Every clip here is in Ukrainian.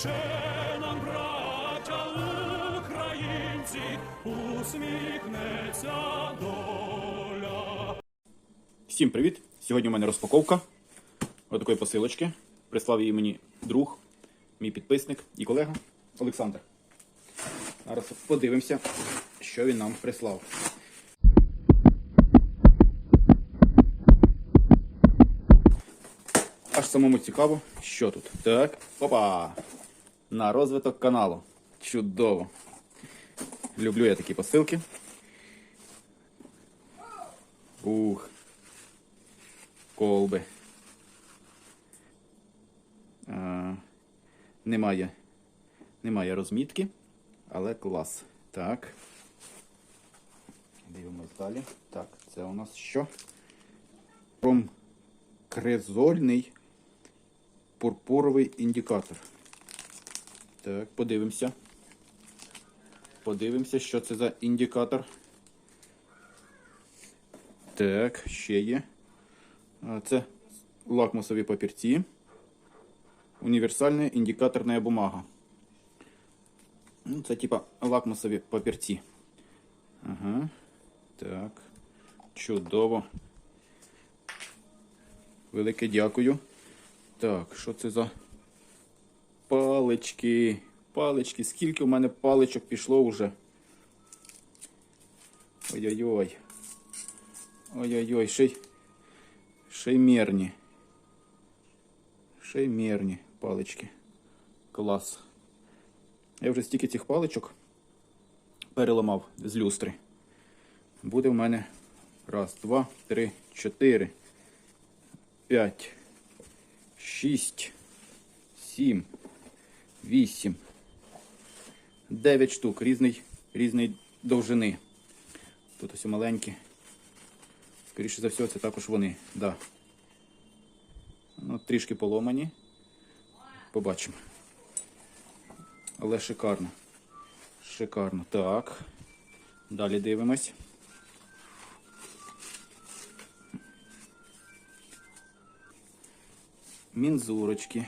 ще нам, браття українці, усміхнеться доля. Всім привіт! Сьогодні у мене розпаковка отакої посилочки. Прислав її мені друг, мій підписник і колега Олександр. Зараз подивимося, що він нам прислав. Аж самому цікаво, що тут. Так, опа! На розвиток каналу. Чудово! Люблю я такі посилки. Ух. Колби. А, немає. Немає розмітки, але клас. Так. Дивимось далі. Так, це у нас що? Промкризольний пурпуровий індикатор. Так, подивимося. Подивимося, що це за індикатор. Так, ще є. Це лакмусові папірці. Універсальна індикаторна бумага. Ну, це типа лакмусові папірці. Ага. Так. Чудово. Велике дякую. Так, що це за палички? Палички. Скільки в мене паличок пішло вже? Ой-ой-ой. Ой-ой-ой, ще й ще й мерні. Ще й мерні палички. Клас. Я вже стільки цих паличок переламав з люстри. Буде в мене раз, два, три, чотири, п'ять, шість, сім, вісім, дев'ять штук різної, різної довжини. Тут ось маленькі. Скоріше за все, це також вони. Да. Ну, трішки поломані. Побачимо. Але шикарно. Шикарно. Так. Далі дивимось. Мінзурочки.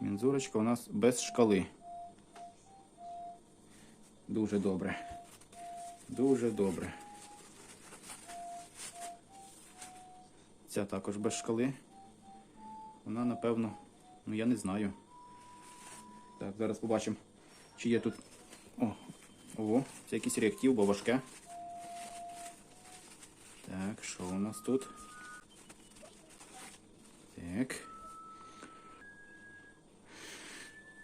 Мінзурочка у нас без шкали. Дуже добре. Дуже добре. Ця також без шкали. Вона, напевно, ну я не знаю. Так, зараз побачимо, чи є тут. О, о, це якийсь реактив, бо важке. Так, що у нас тут? Так.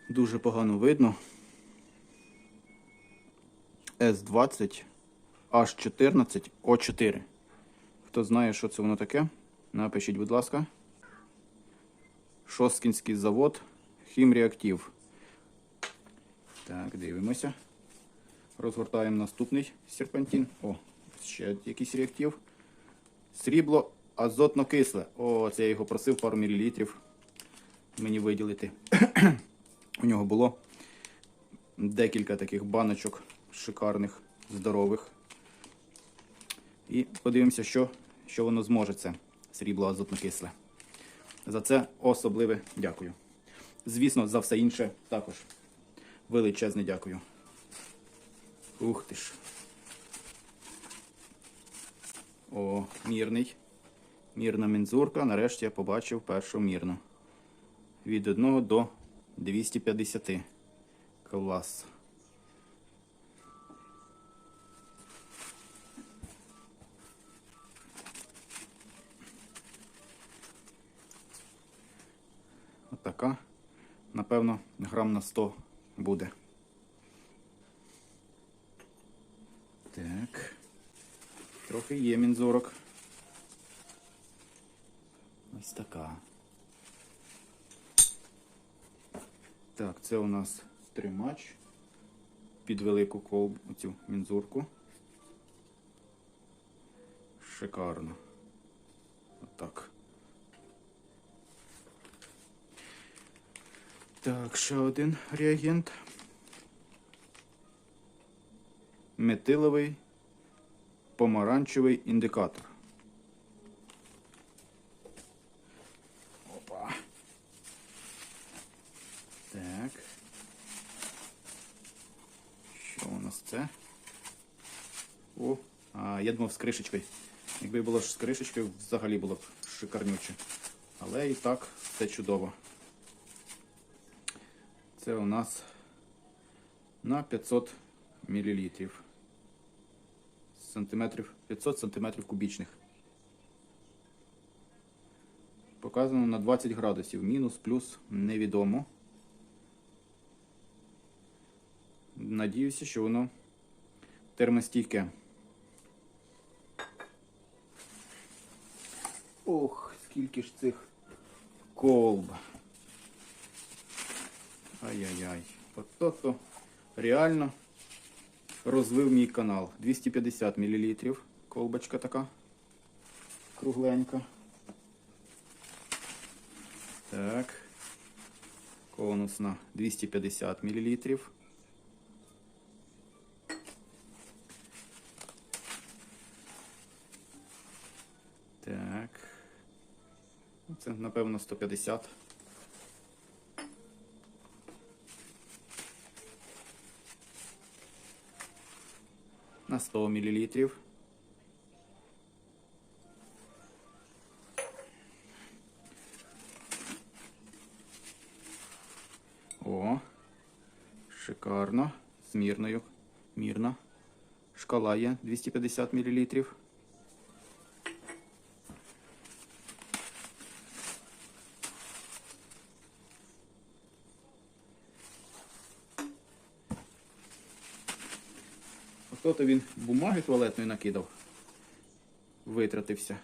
Дуже погано видно. С20 H14 O4. Хто знає, що це воно таке? Напишіть, будь ласка. Шосткінський завод Хімреактив. Так, дивимося. Розгортаємо наступний серпантин. О, ще якийсь реактив. Срібло азотно-кисле. О, це я його просив пару мілілітрів мені виділити. У нього було декілька таких баночок шикарних, здорових. І подивимося, що, що воно зможе це срібло азотно-кисле. За це особливе дякую. Звісно, за все інше також. Величезне дякую. Ух ти ж. О, мірний. Мірна мензурка. Нарешті я побачив першу мірну. Від 1 до 250. Клас. Отака. Напевно, грам на 100 буде. Так. Трохи є мінзорок. Ось така. Так, це у нас тримач під велику колбу, цю мінзурку. Шикарно. Отак. Так, ще один реагент. Метиловий помаранчевий індикатор. Так. Що у нас це? О, а, я думав з кришечкою. Якби було ж з кришечкою, взагалі було б шикарнюче. Але і так все чудово. Це у нас на 500 мл. Сантиметрів 500 сантиметрів кубічних. Показано на 20 градусів. Мінус, плюс невідомо. Надіюся, що воно термостійке. Ох, скільки ж цих колб. Ай-яй-яй. Ото-то реально розвив мій канал. 250 мл. Колбочка така. Кругленька. Так. Конусна 250 мл. Так. Ну, Це, напевно, 150. На 100 мл. О, шикарно. З мірною. Мірна. Шкала є 250 мл. Хто-то він бумаги туалетної накидав. Витратився.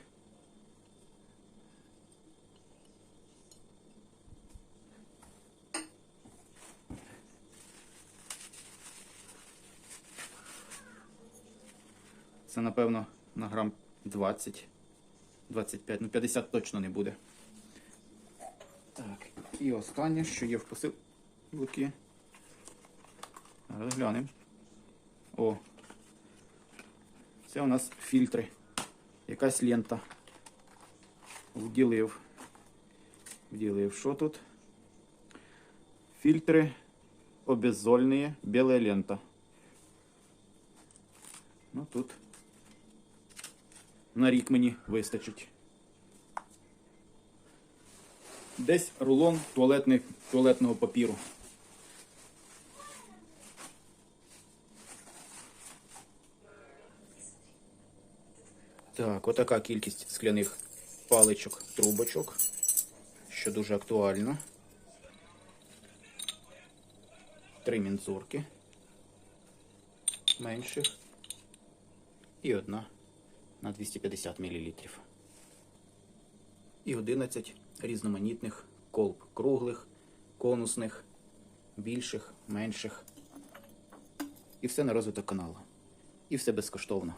Це, напевно, на грам 20, 25, ну 50 точно не буде. Так, і останнє, що є в посилці. Зараз глянемо. О, це у нас фільтри. Якась лента. Вділив. Вділив. Що тут? Фільтри обеззольні, біла лента. Ну тут на рік мені вистачить. Десь рулон туалетний, туалетного папіру. Так, отака кількість скляних паличок, трубочок, що дуже актуально. Три мінцурки менших і одна на 250 мл. І 11 різноманітних колб круглих, конусних, більших, менших. І все на розвиток каналу. І все безкоштовно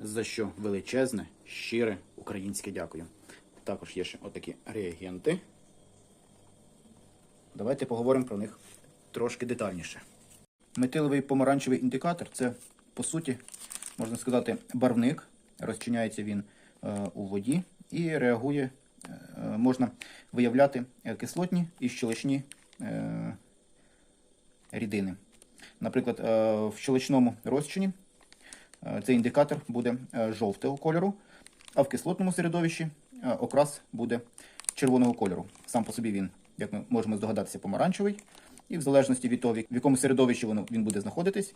за що величезне, щире українське дякую. Також є ще отакі реагенти. Давайте поговоримо про них трошки детальніше. Метиловий помаранчевий індикатор це, по суті, можна сказати, барвник. Розчиняється він е, у воді і реагує, е, можна виявляти е, кислотні і щелочні рідини. Наприклад, в щелочному розчині Цей індикатор буде е, жовтого кольору, а в кислотному середовищі е, окрас буде червоного кольору. Сам по собі він, як ми можемо здогадатися, помаранчевий. І в залежності від того, в якому середовищі він буде знаходитись,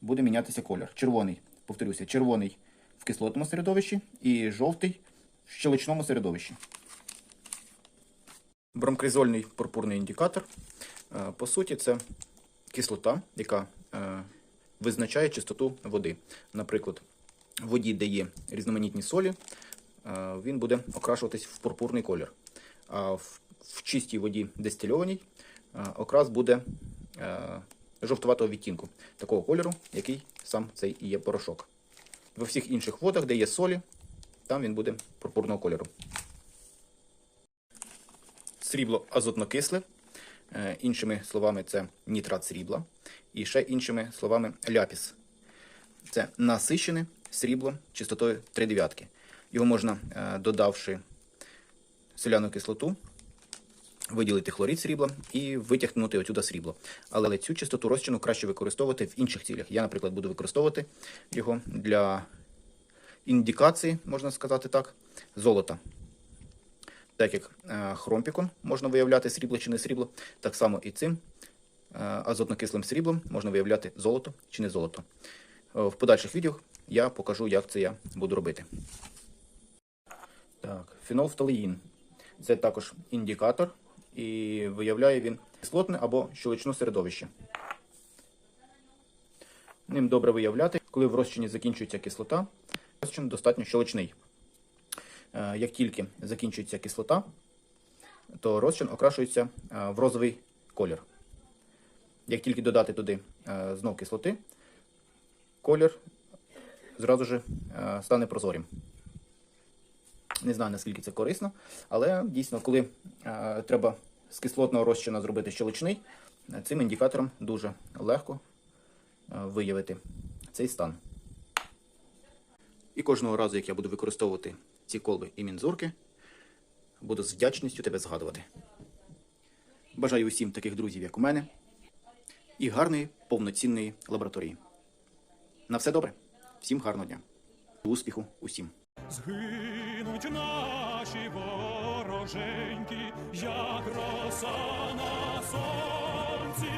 буде мінятися колір. Червоний, повторюся, червоний в кислотному середовищі і жовтий в щелочному середовищі. Бромкризольний пурпурний індикатор. Е, По суті, це кислота, яка е, визначає чистоту води. Наприклад, в воді, де є різноманітні солі, е, він буде окрашуватись в пурпурний колір. А в, чистій воді дистильованій е, окрас буде е, жовтуватого відтінку, такого кольору, який сам цей і є порошок. Во всіх інших водах, де є солі, там він буде пурпурного кольору. Срібло азотнокисле. Іншими словами, це нітрат срібла. І ще іншими словами ляпіс. Це насичене срібло чистотою 3 дев'ятки. Його можна, е, додавши соляну кислоту, виділити хлорид срібла і витягнути отсюди срібло. Але цю частоту розчину краще використовувати в інших цілях. Я, наприклад, буду використовувати його для індикації, можна сказати так, золота. Так як е, хромпіком можна виявляти срібло чи не срібло, так само і цим азотнокислим сріблом можна виявляти золото чи не золото. Е, В подальших відео я покажу, як це я буду робити. Так, фенолфталеїн. Це також індикатор, і виявляє він кислотне або щелочне середовище. Ним добре виявляти, коли в розчині закінчується кислота, розчин достатньо щелочний. Е, Як тільки закінчується кислота, то розчин окрашується е, в розовий колір. Як тільки додати туди е, знов кислоти, колір зразу ж е, стане прозорим. Не знаю, наскільки це корисно, але дійсно, коли е, треба з кислотного розчину зробити щелочний, цим індикатором дуже легко виявити цей стан. І кожного разу, як я буду використовувати ці колби і мінзурки, буду з вдячністю тебе згадувати. Бажаю усім таких друзів, як у мене, і гарної повноцінної лабораторії. На все добре. Всім гарного дня. Успіху усім! Згинуть наші вороженьки, як роса на сонці.